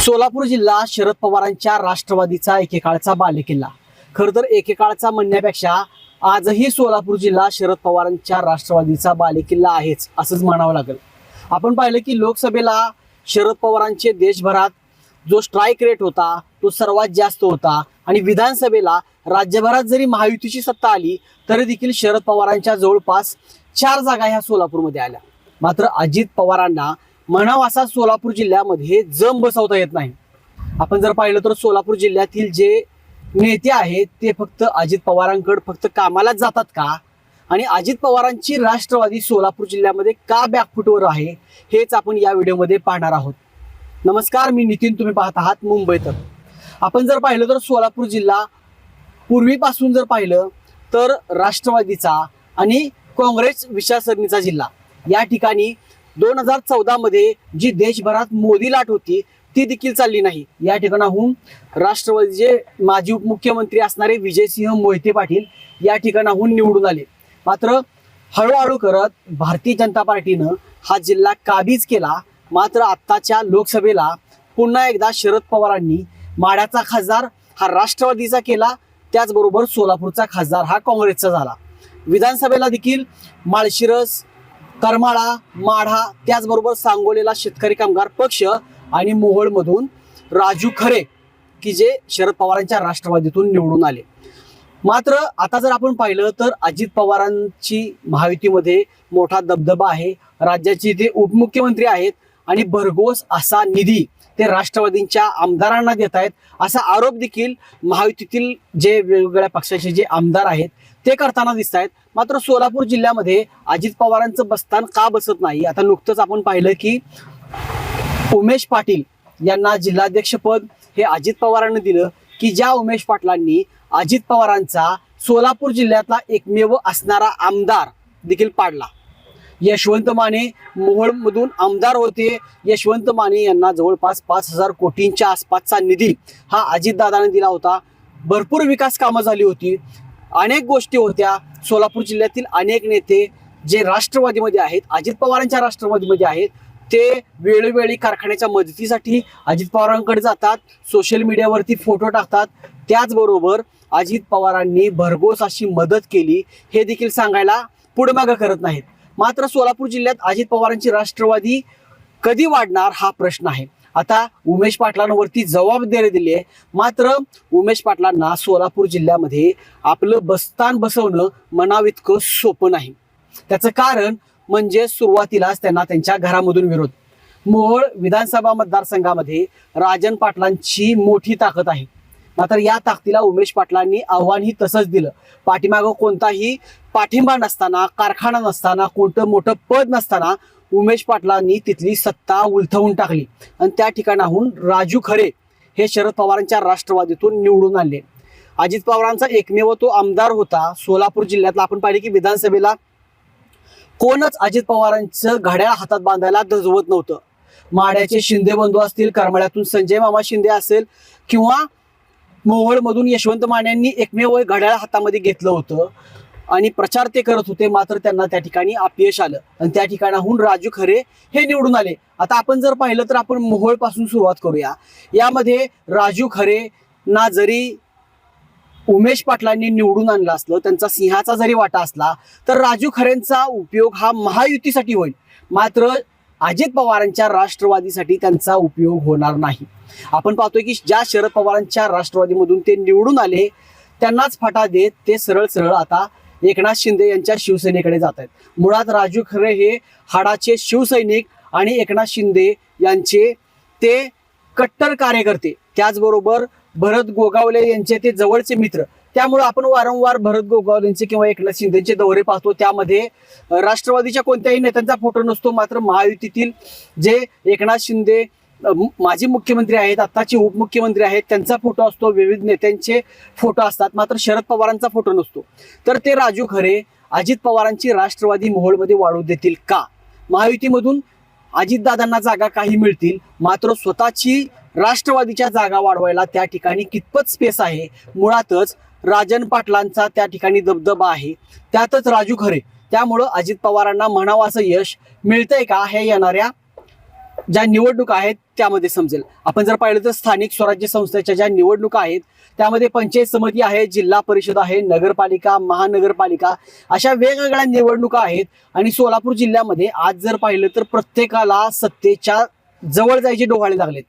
सोलापूर जिल्हा शरद पवारांच्या राष्ट्रवादीचा एकेकाळचा बालेकिल्ला. खर तर एकेकाळचा म्हणण्यापेक्षा आजही सोलापूर जिल्हा शरद पवारांच्या राष्ट्रवादीचा बालेकिल्ला आहेच असंच म्हणावं लागेल. आपण पाहिलं की लोकसभेला शरद पवारांचे देशभरात जो स्ट्राईक रेट होता तो सर्वात जास्त होता आणि विधानसभेला राज्यभरात जरी महायुतीची सत्ता आली तरी देखील शरद पवारांच्या जवळपास चार जागा ह्या सोलापूरमध्ये आल्या. मात्र अजित पवारांना म्हणावा असा सोलापूर जिल्ह्यामध्ये जम बसवता येत नाही. आपण जर पाहिलं तर सोलापूर जिल्ह्यातील जे नेते आहेत ते फक्त अजित पवारांकडे फक्त कामालाच जातात का? आणि अजित पवारांची राष्ट्रवादी सोलापूर जिल्ह्यामध्ये का बॅकफुटवर आहे हेच आपण या व्हिडिओमध्ये पाहणार आहोत. नमस्कार मी नितीन. तुम्ही पाहत आहात मुंबईत आपण जर पाहिलं तर सोलापूर जिल्हा पूर्वीपासून जर पाहिलं तर राष्ट्रवादीचा आणि काँग्रेस विचारसरणीचा जिल्हा. या ठिकाणी दोन हजार चौदा मध्ये जी देशभरात मोदी लाट होती ती देखील चालली नाही. या ठिकाणाहून राष्ट्रवादीचे माजी उपमुख्यमंत्री असणारे विजयसिंह मोहिते पाटील या ठिकाणाहून निवडून आले. मात्र हळूहळू करत भारतीय जनता पार्टीनं हा जिल्हा काबीज केला. मात्र आत्ताच्या लोकसभेला पुन्हा एकदा शरद पवारांनी माड्याचा खासदार हा राष्ट्रवादीचा केला. त्याचबरोबर सोलापूरचा खासदार हा काँग्रेसचा झाला. विधानसभेला देखील माळशिरस करमाळा माढा त्याचबरोबर सांगोलेला शेतकरी कामगार पक्ष आणि मोहोळमधून राजू खरे की जे शरद पवारांच्या राष्ट्रवादीतून निवडून आले. मात्र आता जर आपण पाहिलं तर अजित पवारांची महायुतीमध्ये मोठा दबदबा आहे. राज्याचे ते उपमुख्यमंत्री आहेत आणि भरघोस असा निधी ते राष्ट्रवादींच्या आमदारांना देत आहेत असा आरोप देखील महायुतीतील जे वेगवेगळ्या पक्षाचे जे आमदार आहेत ते करताना दिसत आहेत मात्र सोलापूर जिल्ह्यामध्ये अजित पवारांचं बस्तान का बसत नाही? आता नुकतंच आपण पाहिलं की उमेश पाटील यांना जिल्हाध्यक्षपद हे अजित पवारांनी दिलं की ज्या उमेश पाटलांनी अजित पवारांचा सोलापूर जिल्ह्यातला एकमेव असणारा आमदार देखील पाडला. यशवंत माने मोहोळमधून आमदार होते. यशवंत माने यांना जवळपास पाच हजार कोटींच्या आसपासचा निधी हा अजितदादाने दिला होता. भरपूर विकास कामं झाली होती. अनेक गोष्टी होत्या. सोलापूर जिल्ह्यातील अनेक नेते जे राष्ट्रवादीमध्ये आहेत अजित पवारांच्या राष्ट्रवादीमध्ये आहेत ते वेळोवेळी कारखान्याच्या मदतीसाठी अजित पवारांकडे जातात सोशल मीडियावरती फोटो टाकतात. त्याचबरोबर अजित पवारांनी भरघोस अशी मदत केली. हे देखील सांगायला पुढे मागं करत नाहीत. मात्र सोलापूर जिल्ह्यात अजित पवारांची राष्ट्रवादी कधी वाढणार हा प्रश्न आहे. आता उमेश पाटलांवरती जबाबदारी दिली आहे. मात्र उमेश पाटलांना सोलापूर जिल्ह्यामध्ये आपलं बस्तान बसवणं मनाव इतकं सोपं नाही. त्याचं कारण म्हणजे सुरुवातीलाच त्यांना त्यांच्या घरामधून विरोध. मोहोळ विधानसभा मतदारसंघामध्ये राजन पाटलांची मोठी ताकद आहे. मात्र या ताकदीला उमेश पाटलांनी आव्हानही तसंच दिलं. पाठीमागं कोणताही पाठिंबा नसताना कारखाना नसताना कोणतं मोठं पद नसताना उमेश पाटलांनी तिथली सत्ता उलथवून टाकली. आणि त्या ठिकाणाहून राजू खरे हे शरद पवारांच्या राष्ट्रवादीतून निवडून आणले अजित पवारांचा एकमेव तो आमदार होता. सोलापूर जिल्ह्यातला आपण पाहिले की विधानसभेला कोणच अजित पवारांचं घड्याळ हातात बांधायला दजवत नव्हतं. माड्याचे शिंदे बंधू असतील करमाळ्यातून संजय मामा शिंदे असेल किंवा मोहोळमधून यशवंत मान्यांनी एकमेव घड्याळ हातामध्ये घेतलं होतं. आणि प्रचार ते करत होते मात्र त्यांना त्या ठिकाणी अपयश आलं. आणि त्या ठिकाणाहून राजू खरे हे निवडून आले. आता आपण जर पाहिलं तर आपण मोहोळपासून सुरुवात करूया. यामध्ये राजू खरे ना जरी उमेश पाटलांनी निवडून आणलं असलं त्यांचा सिंहाचा जरी वाटा असला तर राजू खरेंचा उपयोग हा महायुतीसाठी होईल. मात्र अजित पवारांच्या राष्ट्रवादीसाठी त्यांचा उपयोग होणार नाही. आपण पाहतोय की ज्या शरद पवारांच्या राष्ट्रवादीमधून ते निवडून आले त्यांनाच फाटा देत ते सरळ सरळ आता एकनाथ शिंदे यांच्या शिवसेनेकडे जात आहेत. मुळात राजू खरे हे हाडाचे शिवसैनिक आणि एकनाथ शिंदे यांचे ते कट्टर कार्यकर्ते. त्याचबरोबर भरत गोगावले यांचे ते जवळचे मित्र. त्यामुळे आपण वारंवार भरत गोगावलेंचे किंवा एकनाथ शिंदेचे दौरे पाहतो. त्यामध्ये राष्ट्रवादीच्या कोणत्याही नेत्यांचा फोटो नसतो. मात्र महायुतीतील जे एकनाथ शिंदे माजी मुख्यमंत्री आहेत आत्ताचे उपमुख्यमंत्री आहेत त्यांचा फोटो असतो विविध नेत्यांचे फोटो असतात मात्र शरद पवारांचा फोटो नसतो. तर ते राजू खरे अजित पवारांची राष्ट्रवादी मोहोळमध्ये वाढू देतील का? महायुतीमधून अजितदादांना जागा काही मिळतील मात्र स्वतःची राष्ट्रवादीच्या जागा वाढवायला त्या ठिकाणी कितपत स्पेस आहे? मुळातच राजन पाटलांचा त्या ठिकाणी दबदबा आहे. त्यातच राजू खरे त्यामुळं अजित पवारांना म्हणावं असं यश मिळतंय का? हे येणाऱ्या ज्या निवडणुका आहेत त्यामध्ये समजेल. आपण जर पाहिलं तर स्थानिक स्वराज्य संस्थेच्या ज्या निवडणुका आहेत त्यामध्ये पंचायत समिती आहे जिल्हा परिषद आहे नगरपालिका महानगरपालिका अशा वेगवेगळ्या निवडणुका आहेत. आणि सोलापूर जिल्ह्यामध्ये आज जर पाहिलं तर प्रत्येकाला सत्तेच्या जवळ जायचे डोहाळे लागलेत.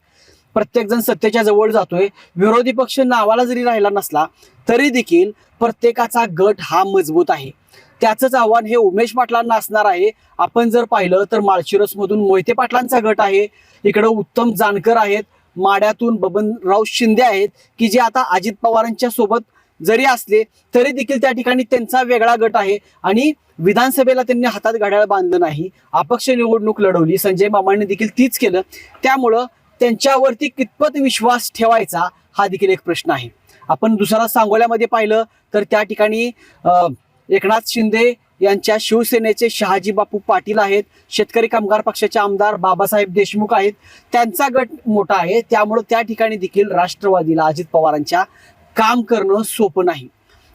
प्रत्येकजण सत्तेच्या जवळ जातोय. विरोधी पक्ष नावाला जरी राहिला नसला तरी देखील प्रत्येकाचा गट हा मजबूत आहे. त्याचंच आव्हान हे उमेश पाटलांना असणार आहे. आपण जर पाहिलं तर माळशिरसमधून मोहिते पाटलांचा गट आहे. इकडं उत्तम जानकर आहेत. माड्यातून बबनराव शिंदे आहेत की जे आता अजित पवारांच्या सोबत जरी असले तरी देखील त्या ठिकाणी त्यांचा वेगळा गट आहे. आणि विधानसभेला त्यांनी हातात घड्याळ बांधलं नाही. अपक्ष निवडणूक लढवली. संजय मामांनी देखील तीच केलं. त्यामुळं त्यांच्यावरती कितपत विश्वास ठेवायचा हा देखील एक प्रश्न आहे. आपण दुसरा सांगोल्यामध्ये पाहिलं तर त्या ठिकाणी अं, एकनाथ शिंदे यांच्या शिवसेनेचे शहाजी बापू पाटील आहेत शेतकरी कामगार पक्षाचे आमदार बाबासाहेब देशमुख आहेत. त्यांचा गट मोठा आहे त्यामुळे त्या ठिकाणी देखील राष्ट्रवादीला अजित पवारांच्या काम करणं सोपं नाही.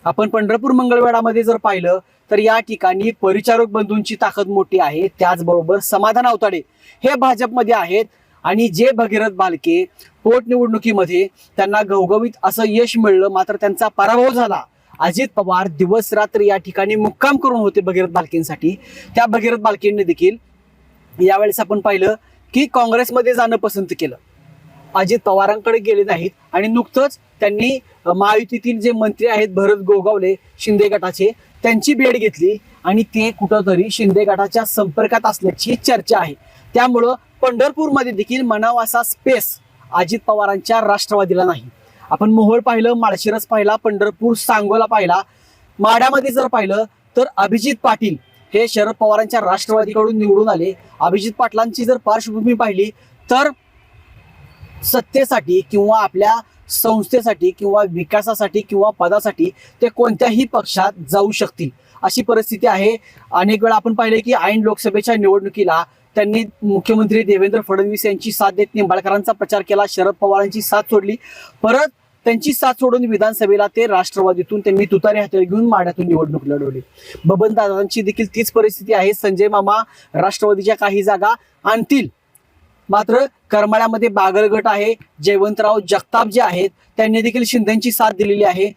आपण पंढरपूर मंगळवेढामध्ये जर पाहिलं तर या ठिकाणी परिचारक बंधूंची ताकद मोठी आहे त्याचबरोबर समाधान अवताडे हे भाजपमध्ये आहेत आणि जे भगीरथ बालके पोटनिवडणुकीमध्ये त्यांना घवघवीत असं यश मिळलं मात्र त्यांचा पराभव झाला. अजित पवार दिवस रात्र या ठिकाणी मुक्काम करून होते भगीरथ बालकेंसाठी. त्या भगीरथ बालकेंनी देखील यावेळेस आपण पाहिलं की काँग्रेसमध्ये जाणं पसंत केलं. अजित पवारांकडे गेले नाहीत आणि नुकतंच त्यांनी महायुतीतील जे मंत्री आहेत भरत गोगावले शिंदे गटाचे त्यांची भेट घेतली आणि ते कुठंतरी शिंदे गटाच्या संपर्कात असल्याची चर्चा आहे. त्यामुळं पंढरपूरमध्ये देखील म्हणावा असा स्पेस अजित पवारांच्या राष्ट्रवादीला नाही. आपण मोहोळ पाहिलं माळशिरस पाहिला पंढरपूर सांगोला पाहिला माढ्यामध्ये जर पाहिलं तर अभिजित पाटील हे शरद पवारांच्या राष्ट्रवादीकडून निवडून आले. अभिजित पाटलांची जर पार्श्वभूमी पाहिली तर सत्तेसाठी किंवा आपल्या संस्थेसाठी किंवा विकासासाठी किंवा पदासाठी ते कोणत्याही पक्षात जाऊ शकतील. अशी परिस्थिती आहे. अनेक वेळा आपण पाहिले की ऐन लोकसभेच्या निवडणुकीला त्यांनी मुख्यमंत्री देवेंद्र फडणवीस यांची साथ देत निंबाळकरांचा प्रचार केला. शरद पवारांची साथ सोडली. परत त्यांची साथ सोडून विधानसभेला ते राष्ट्रवादीतून त्यांनी तुतारी हाताळी घेऊन माड्यातून निवडणूक लढवली. बबन दादांची देखील तीच परिस्थिती आहे. संजय मामा राष्ट्रवादीच्या काही जागा आणतील. मात्र करमाळ्यामध्ये बागलगट आहे. जयवंतराव जगताप जे आहेत त्यांनी देखील शिंदेची साथ दिलेली आहे.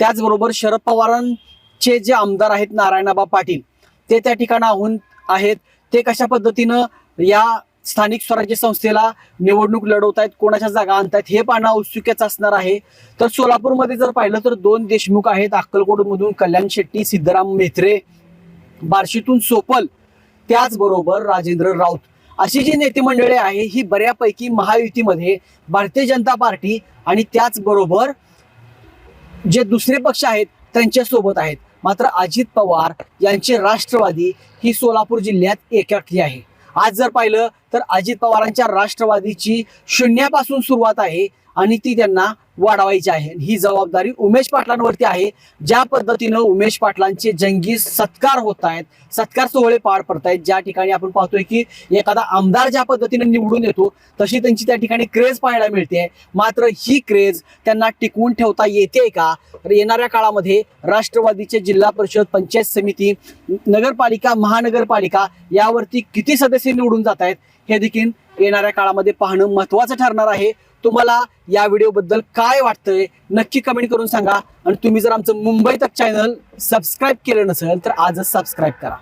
त्याचबरोबर शरद पवारांचे जे आमदार आहेत नारायणाबा पाटील ते त्या ठिकाणाहून आहेत. ते कशा पद्धतीनं या स्थानिक स्वराज्य संस्थेला निवडणूक लढवत आहेत कोणाच्या जागा आणतायत हे पाहणं औत्सुक्यच असणार आहे. तर सोलापूरमध्ये जर पाहिलं तर दोन देशमुख आहेत अक्कलकोटमधून कल्याण शेट्टी सिद्धराम मेथरे बार्शीतून सोपल त्याचबरोबर राजेंद्र राऊत. अशी जी नेते मंडळी आहे ही बऱ्यापैकी महायुतीमध्ये भारतीय जनता पार्टी आणि त्याचबरोबर जे दुसरे पक्ष आहेत त्यांच्यासोबत आहेत. मात्र अजित पवार यांची राष्ट्रवादी ही सोलापूर जिल्ह्यात एकाकी आहे. आज जर पाहिलं तर अजित पवारांच्या राष्ट्रवादीची शून्यापासून सुरुवात आहे आणि ती त्यांना वाढवायची आहे. ही जबाबदारी उमेश पाटलांवरती आहे. ज्या पद्धतीनं उमेश पाटलांचे जंगी सत्कार होत आहेत सत्कार सोहळे पार पडतायत ज्या ठिकाणी आपण पाहतोय की एखादा आमदार ज्या पद्धतीने निवडून येतो तशी त्यांची त्या ठिकाणी क्रेज पाहायला मिळते. मात्र ही क्रेज त्यांना टिकवून ठेवता येते का? तर येणाऱ्या काळामध्ये राष्ट्रवादीचे जिल्हा परिषद पंचायत समिती नगरपालिका महानगरपालिका यावरती किती सदस्य निवडून जात आहेत हे देखील येणाऱ्या काळामध्ये पाहणं महत्वाचं ठरणार आहे. तुम्हाला या व्हिडिओबद्दल काय वाटतंय नक्की कमेंट करून सांगा. आणि तुम्ही जर आमचं मुंबई तक चॅनल सबस्क्राईब केलं नसेल तर आजच सबस्क्राईब करा.